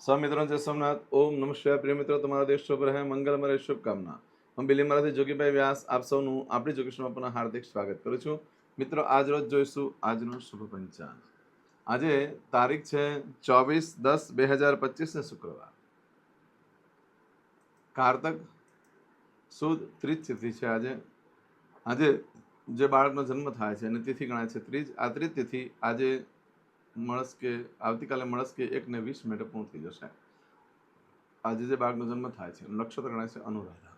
સ્વામિત્રો જય સોમનાથ, ઓમ નમ શિવાય. પ્રિય મિત્રો, તમારા દેશ શુભ રહે મંગલમય શુભકામના. હું બિલીમરાથી જોગીભાઈ વ્યાસ, આપ સૌનું આપણી જોગેશમાં પુનઃ હાર્દિક સ્વાગત કરું છું. મિત્રો, આજ રોજ જોઈશું આજનો શુભ પંચાંગ. આજે તારીખ છે ચોવીસ દસ બે હજાર પચીસ ને શુક્રવાર. કારતક સુદ ત્રીજ તિથિ છે આજે. આજે જે બાળકનો જન્મ થાય છે અને તિથિ ગણાય છે ત્રીજ. આ ત્રીજ તિથિ આજે મળસ કે આવતીકાલે મળસ કે એક ને વીસ મિનિટે પૂર્ણ થઈ જશે. આજે જે બાળકનો જન્મ થાય છે, નક્ષત્ર ગણાય છે અનુરાધા.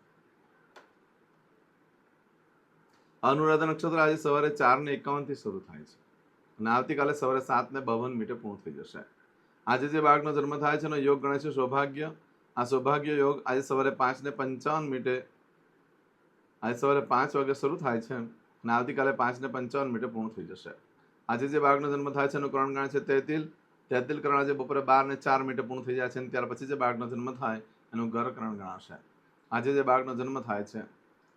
અનુરાધા નક્ષત્ર આજે સવારે ચાર ને એકાવનથી શરૂ થાય છે અને આવતીકાલે સવારે સાત ને બાવન મિનિટે પૂર્ણ થઈ જશે. આજે જે બાળકનો જન્મ થાય છે, એનો યોગ ગણાય છે સૌભાગ્ય. આ સૌભાગ્ય યોગ આજે સવારે પાંચ ને પંચાવન મિનિટે, આજે સવારે પાંચ વાગે શરૂ થાય છે અને આવતીકાલે પાંચ ને પંચાવન મિનિટે પૂર્ણ થઈ જશે. આજે જે બાળકનો જન્મ થાય છે એનું કરણ ગણાય છે તેતિલ. તેતિલ કરણ આજે બપોરે બાર ને ચાર મિનિટે પૂર્ણ થઈ જાય છે અને ત્યાર પછી જે બાળકનો જન્મ થાય, એનું ઘર કરણ ગણાશે. આજે જે બાળકનો જન્મ થાય છે,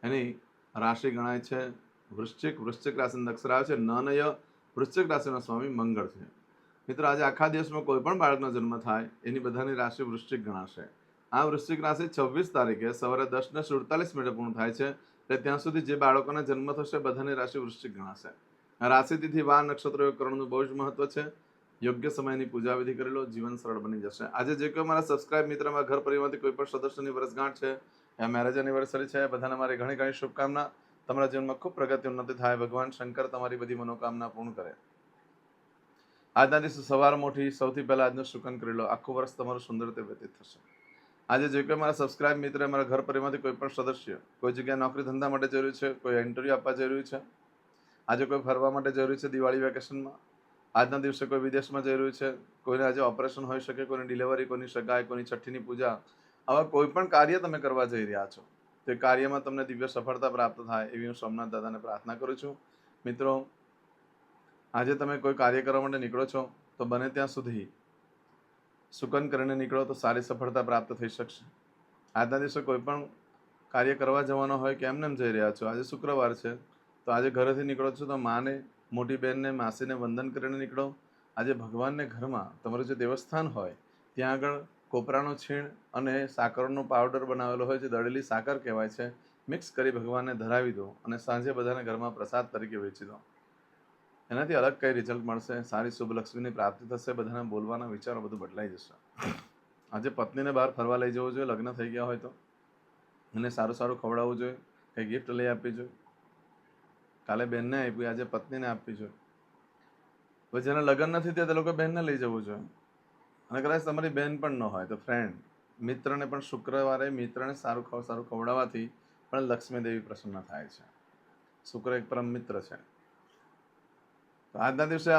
એની રાશિ ગણાય છે વૃશ્ચિક. વૃશ્ચિક રાશિનો અક્ષર આવે છે નનય. વૃશ્ચિક રાશિનો સ્વામી મંગળ છે. મિત્રો, આજે આખા દિવસમાં કોઈ પણ બાળકનો જન્મ થાય, એની બધાની રાશિ વૃશ્ચિક ગણાશે. આ વૃશ્ચિક રાશિ છવ્વીસ તારીખે સવારે દસ ને સુડતાલીસ મિનિટે પૂર્ણ થાય છે, એટલે ત્યાં સુધી જે બાળકોના જન્મ થશે, બધાની રાશિ વૃશ્ચિક ગણાશે. રાશિતિથિ વાર નક્ષત્ર યોગ કરવાનું બહુ જ મહત્વ છે. યોગ્ય સમયની પૂજા વિધિ કરી લો, જીવન સરળ બની જશે. આજે જે કોઈ મારા સબસ્ક્રાઇબ મિત્રમાં ઘર પરિવારમાંથી કોઈ પણ સદસ્યની વર્ષગાંઠ છે, યા મેરેજ એનિવર્સરી છે બધાને મારી ઘણી ઘણી શુભકામના. તમારા જીવનમાં ખૂબ પ્રગતિ ઉન્નતિ થાય. ભગવાન શંકર તમારી બધી મનોકામના પૂર્ણ કરે. આજના દિવસે સવાર મોટી સૌથી પહેલા આજનું શુકન કરી લો. આખું વર્ષ તમારું સુંદર રીતે વ્યતીત થશે. આજે જે કોઈ મારા સબસ્ક્રાઇબ મિત્ર, મારા ઘર પરિવારમાંથી કોઈ પણ સદસ્ય કોઈ જગ્યાએ નોકરી ધંધા માટે જરૂર છે, કોઈ ઇન્ટરવ્યૂ આપવા જરૂરી છે આજે કોઈ ફરવા માટે જરૂરી છે દિવાળી વેકેશનમાં? આજના દિવસે કોઈ વિદેશમાં જરૂરી છે? કોઈને આજે ઓપરેશન હોઈ શકે, કોઈની ડિલિવરી, કોઈની સગાઈ, કોઈની છઠ્ઠીની પૂજા? આવા કોઈ પણ કાર્ય તમે કરવા જઈ રહ્યા છો. તે કાર્યમાં તમને દિવ્ય સફળતા પ્રાપ્ત થાય એવી હું સોમનાથ દાદાને પ્રાર્થના કરું છું. મિત્રો, આજે તમે કોઈ કાર્ય કરવા માટે નીકળો છો, તો બને ત્યાં સુધી સુકન કરીને નીકળો તો સારી સફળતા પ્રાપ્ત થઈ શકશે. આજના દિવસે કોઈ પણ કાર્ય કરવા જવાનો હોય કે એમને એમ જઈ રહ્યા છો, આજે શુક્રવાર છે. તો આજે ઘરેથી નીકળો છો તો માને, મોટી બહેનને માસીને વંદન કરીને નીકળો. આજે ભગવાનને ઘરમાં તમારું જે દેવસ્થાન હોય, ત્યાં આગળ કોપરાનો છીણ અને સાકરનો પાવડર બનાવેલો હોય છે, દળેલી સાકર કહેવાય છે, મિક્સ કરી ભગવાનને ધરાવી દો અને સાંજે બધાને ઘરમાં પ્રસાદ તરીકે વેચી દો. એનાથી અલગ કઈ રિઝલ્ટ મળશે? સારી શુભ લક્ષ્મીની પ્રાપ્તિ થશે, બધાના બોલવાના વિચારો બધું બદલાઈ જશે. આજે પત્નીને બહાર ફરવા લઈ જવું જોઈએ, લગ્ન થઈ ગયા હોય તો. એને સારું સારું ખવડાવવું જોઈએ, કંઈ ગિફ્ટ લઈ આપવી જોઈએ. કાલે બેનને આપી, આજે પત્નીને આપવી જોઈએ પછી જેને લગ્ન નથી તે લોકો બહેનને લઈ જવું જોઈએ અને કદાચ તમારી બહેન પણ ન હોય તો ફ્રેન્ડ મિત્રને પણ શુક્રવારે મિત્રને સારું ખાવ, સારું ખવડાવવાથી પણ લક્ષ્મી દેવી પ્રસન્ન થાય છે. શુક્ર એક પરમ મિત્ર છે. તો આજના દિવસે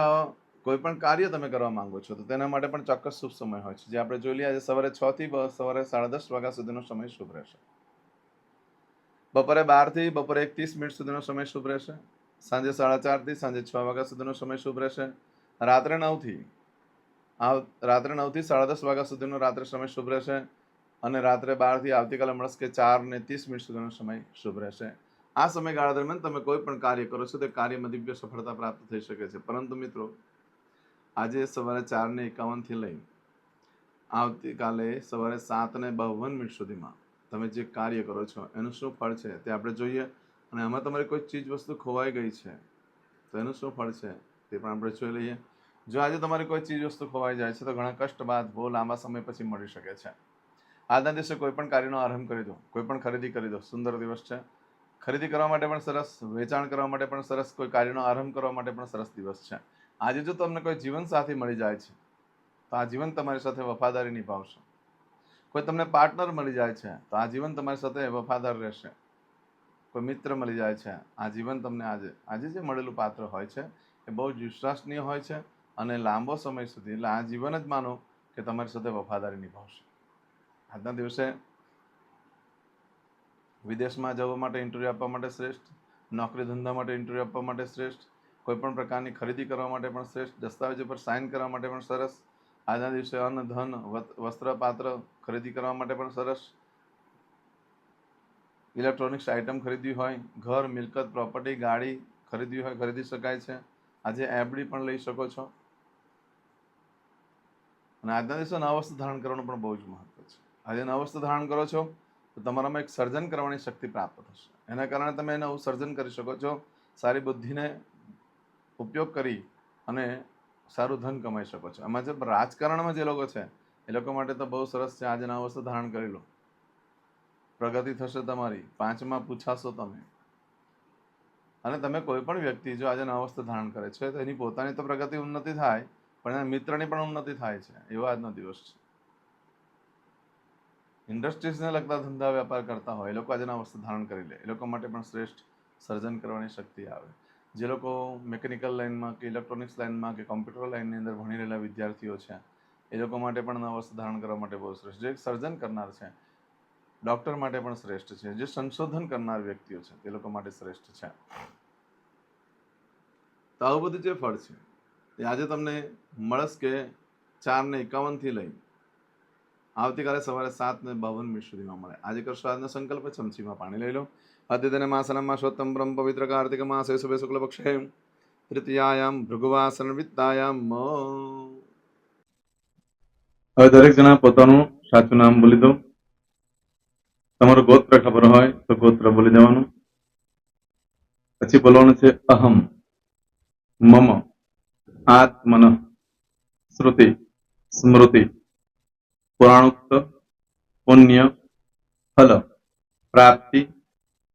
કોઈ પણ કાર્ય તમે કરવા માંગો છો, તો તેના માટે પણ ચોક્કસ શુભ સમય હોય છે. જે આપણે જોઈ લઈએ, આજે સવારે છ થી સવારે સાડા દસ વાગ્યા સુધીનો સમય શુભ રહેશે. બપોરે બારથી બપોરે એક ત્રીસ મિનિટ સુધીનો સમય શુભ રહેશે. સાંજે સાડા ચારથી સાંજે છ વાગ્યા સુધીનો સમય શુભ રહેશે. રાત્રે નવથી આવ રાત્રે નવથી સાડા દસ વાગ્યા સુધીનો રાત્રે સમય શુભ રહેશે અને રાત્રે બારથી આવતીકાલે મળશે કે ચાર ને ત્રીસ મિનિટ સુધીનો સમય શુભ રહેશે. આ સમયગાળા દરમિયાન તમે કોઈ પણ કાર્ય કરો છો તે કાર્યમાં દિવ્ય સફળતા પ્રાપ્ત થઈ શકે છે. પરંતુ મિત્રો, આજે સવારે ચારને એકાવનથી લઈ આવતીકાલે સવારે સાત ને બાવન મિનિટ સુધીમાં તમે જે કાર્ય કરો છો, એનું શું ફળ છે તે આપણે જોઈએ અને આમાં તમારી કોઈ ચીજ વસ્તુ ખોવાઈ ગઈ છે, તો એનું શું ફળ છે તે પણ આપણે જોઈ લઈએ. જો આજે તમારી કોઈ ચીજ વસ્તુ ખોવાઈ જાય છે, તો ઘણા કષ્ટ બાદ બહુ લાંબા સમય પછી મળી શકે છે. આજના દિવસે કોઈ પણ કાર્યનો આરંભ કરી દો, કોઈ પણ ખરીદી કરી દો, સુંદર દિવસ છે. ખરીદી કરવા માટે પણ સરસ, વેચાણ કરવા માટે પણ સરસ, કોઈ કાર્યનો આરંભ કરવા માટે પણ સરસ દિવસ છે. આજે જો તમને કોઈ જીવન સાથી મળી જાય છે, તો આ જીવન તમારી સાથે વફાદારી નિભાવશે. કોઈ તમને પાર્ટનર મળી જાય છે, તો આ જીવન તમારી સાથે વફાદાર રહેશે. કોઈ મિત્ર મળી જાય છે, આ જીવન તમને આજે આજે જે મળેલું પાત્ર હોય છે, એ બહુ જ વિશ્વસનીય હોય છે અને લાંબો સમય સુધી, એટલે આ જીવન જ માનો કે તમારી સાથે વફાદારી નિભાવશે. આજના દિવસે વિદેશમાં જવા માટે ઇન્ટરવ્યૂ આપવા માટે શ્રેષ્ઠ, નોકરી ધંધા માટે ઇન્ટરવ્યૂ આપવા માટે શ્રેષ્ઠ, કોઈ પણ પ્રકારની ખરીદી કરવા માટે પણ શ્રેષ્ઠ, દસ્તાવેજો પર સાઇન કરવા માટે પણ સરસ આજના દિવસે અન્ન, ધન વસ્ત્ર પાત્ર ખરીદી કરવા માટે પણ સરસ ઇલેક્ટ્રોનિક્સ આઇટમ ખરીદવી હોય. ઘર, મિલકત, પ્રોપર્ટી, ગાડી ખરીદવી હોય, ખરીદી શકાય છે. આજે એફડી પણ લઈ શકો છો. અને આજના દિવસે નવ વસ્તુ ધારણ કરવાનું પણ બહુ જ મહત્વ છે. આજે નવ વસ્તુ ધારણ કરો છો, તો તમારામાં એક સર્જન કરવાની શક્તિ પ્રાપ્ત થશે. એના કારણે તમે નવું સર્જન કરી શકો છો. સારી બુદ્ધિને ઉપયોગ કરી અને સારું ધન કમાઈ શકો છો. એમાં જે રાજકારણમાં જે લોકો છે, એ લોકો માટે તો બહુ સરસ છે. આજના વસ્તુ ધારણ કરી લો. પ્રગતિ થશે તમારી. પાંચમાં પૂછાશો તમે. અને તમે કોઈ પણ વ્યક્તિ જો આજે વસ્તુ ધારણ કરે છે, તો એની પોતાની તો પ્રગતિ ઉન્નતિ થાય, પણ એના મિત્રની પણ ઉન્નતિ થાય છે. એવો આજનો દિવસ છે. ઇન્ડસ્ટ્રીઝને લગતા ધંધા વેપાર કરતા હોય, એ લોકો આજે નવ વસ્તુ ધારણ કરી લે. એ લોકો માટે પણ શ્રેષ્ઠ સર્જન કરવાની શક્તિ આવે. જે લોકો મિકેનિકલ લાઇનમાં કે ઇલેક્ટ્રોનિક્સ લાઇનમાં કે કોમ્પ્યુટર લાઇનની અંદર ભણી રહેલા વિદ્યાર્થીઓ છે, એ લોકો માટે પણ નવા ધારણ કરવા માટે બહુ શ્રેષ્ઠ જે સર્જન કરનાર છે ડૉક્ટર માટે પણ શ્રેષ્ઠ છે. જે સંશોધન કરનાર વ્યક્તિઓ છે, તે લોકો માટે શ્રેષ્ઠ છે. તો આવું બધું જે ફળ છે તે આજે તમને મળસ કે ચાર ને એકાવનથી લઈ આવતીકાલે સવારે સાત ને બાવન મિનિટ સુધીમાં મળે. આજે કરશો આજનો સંકલ્પ, ચમચીમાં પાણી લઈ લો. અદ્યતને അശ്വത്തംബ്രം പവിത്ര കാർത്തിക શુભે શુક્લ પક્ષે તૃતીયાયામ ભૃગુવાસન વિત્તાયામ હવે દરેક જણા પોતાનું સાચું નામ બોલી દો. તમારું ગોત્ર ખબર હોય તો ગોત્ર બોલી દેવાનું. પછી બોલવાનું છે અહમ, મમ, આત્મન, શ્રુતિ, સ્મૃતિ, પુરાણોક્ત, પુણ્ય, ફલ, પ્રાપ્તિ